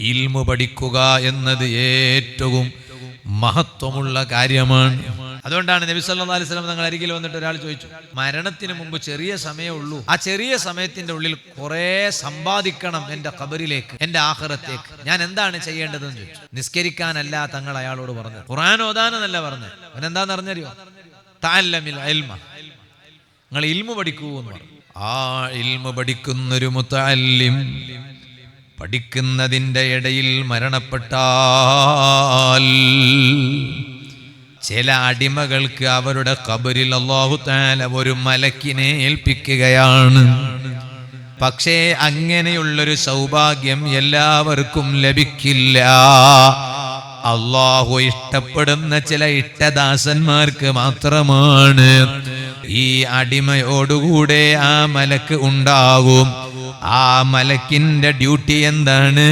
ഇൽമു പഠിക്കുക എന്നത് ഏറ്റവും മഹത്വമുള്ള കാര്യമാണ്. അതുകൊണ്ടാണ് നബി സല്ലല്ലാഹു അലൈഹി സ്വലം തങ്ങൾ അരികിൽ വന്നിട്ട് ഒരാൾ ചോദിച്ചു മരണത്തിന് മുമ്പ് ചെറിയ സമയമേ ഉള്ളൂ. ആ ചെറിയ സമയത്തിന്റെ ഉള്ളിൽ കുറെ സമ്പാദിക്കണം എന്റെ കബറിലേക്ക് എന്റെ ആഹ്റത്തേക്ക് ഞാൻ എന്താണ് ചെയ്യേണ്ടതെന്ന് ചോദിച്ചു. നിസ്കരിക്കാനല്ല തങ്ങൾ അയാളോട് പറഞ്ഞത്. ഖുറാൻ ഓതാനെന്നല്ല പറഞ്ഞത്. അവനെന്താന്ന് അറിഞ്ഞറിയോ? താല്ലമിൽ ഇൽമ. നിങ്ങൾ ഇൽമു പഠിക്കൂ എന്ന് പറഞ്ഞു. ആ ഇൽമു പഠിക്കുന്നൊരു മുത്തല്ലിം പഠിക്കുന്നതിന്റെ ഇടയിൽ മരണപ്പെട്ടാൽ ചില അടിമകൾക്ക് അവരുടെ കബരിൽ അള്ളാഹു ഒരു മലക്കിനെ ഏൽപ്പിക്കുകയാണ്. പക്ഷേ അങ്ങനെയുള്ളൊരു സൗഭാഗ്യം എല്ലാവർക്കും ലഭിക്കില്ല. അള്ളാഹു ഇഷ്ടപ്പെടുന്ന ചില ഇഷ്ടദാസന്മാർക്ക് മാത്രമാണ് ഈ അടിമയോടുകൂടെ ആ മലക്ക് ഉണ്ടാകും. ആ മലക്കിന്റെ ഡ്യൂട്ടി എന്താണ്?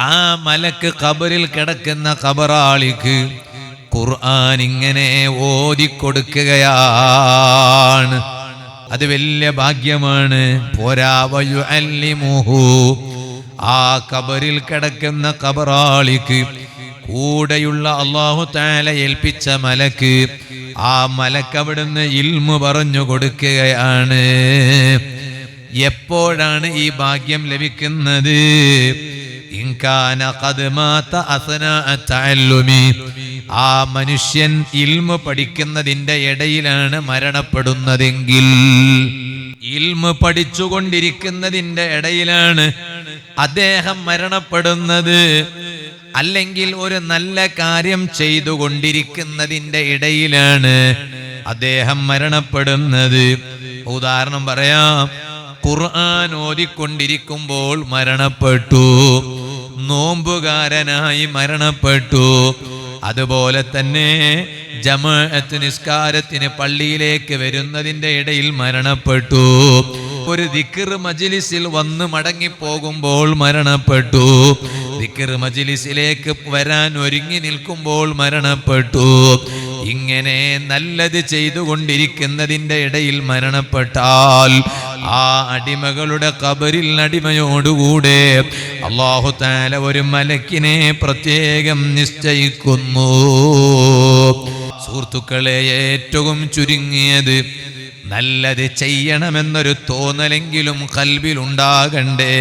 ആ മലക്ക് കബറിൽ കിടക്കുന്ന കബറാളിക്ക് ഖുർആൻ ഇങ്ങനെ ഓതിക്കൊടുക്കുകയാണ്. അത് വലിയ ഭാഗ്യമാണ്. പോരാവയു അല്ലിമുഹു ആ കബറിൽ കിടക്കുന്ന കബറാളിക്ക് കൂടെയുള്ള അള്ളാഹു താല ഏൽപ്പിച്ച മലക്ക് ആ മലക്ക് അവിടുന്ന് ഇൽമു പറഞ്ഞു കൊടുക്കുകയാണ്. എപ്പോഴാണ് ഈ ഭാഗ്യം ലഭിക്കുന്നത്? ആ മനുഷ്യൻ ഇൽമു പഠിക്കുന്നതിന്റെ ഇടയിലാണ് മരണപ്പെടുന്നതെങ്കിൽ. ഇൽമു പഠിച്ചുകൊണ്ടിരിക്കുന്നതിന്റെ ഇടയിലാണ് അദ്ദേഹം മരണപ്പെടുന്നത്. അല്ലെങ്കിൽ ഒരു നല്ല കാര്യം ചെയ്തുകൊണ്ടിരിക്കുന്നതിന്റെ ഇടയിലാണ് അദ്ദേഹം മരണപ്പെടുന്നത്. ഉദാഹരണം പറയാം. ഖുർആൻ ഓതിക്കൊണ്ടിരിക്കുമ്പോൾ മരണപ്പെട്ടു. നോമ്പുകാരനായി മരണപ്പെട്ടു. അതുപോലെ തന്നെ ജമാഅത്ത് നിസ്കാരത്തിന് പള്ളിയിലേക്ക് വരുന്നതിന്റെ ഇടയിൽ മരണപ്പെട്ടു. ഒരു ദിക്കർ മജിലിസിൽ വന്ന് മടങ്ങിപ്പോകുമ്പോൾ മരണപ്പെട്ടു. മജിലിസിലേക്ക് വരാൻ ഒരുങ്ങി നിൽക്കുമ്പോൾ മരണപ്പെട്ടു. ഇങ്ങനെ നല്ലത് ചെയ്തുകൊണ്ടിരിക്കുന്നതിന്റെ ഇടയിൽ മരണപ്പെട്ടാൽ ആ അടിമകളുടെ കബറിൽ അടിമയോടുകൂടെ അള്ളാഹു താല ഒരു മലക്കിനെ പ്രത്യേകം നിശ്ചയിക്കുന്നു. സുഹൃത്തുക്കളെ ഏറ്റവും ചുരുങ്ങിയത് നല്ലത് ചെയ്യണമെന്നൊരു തോന്നലെങ്കിലും കൽവിലുണ്ടാകണ്ടേ.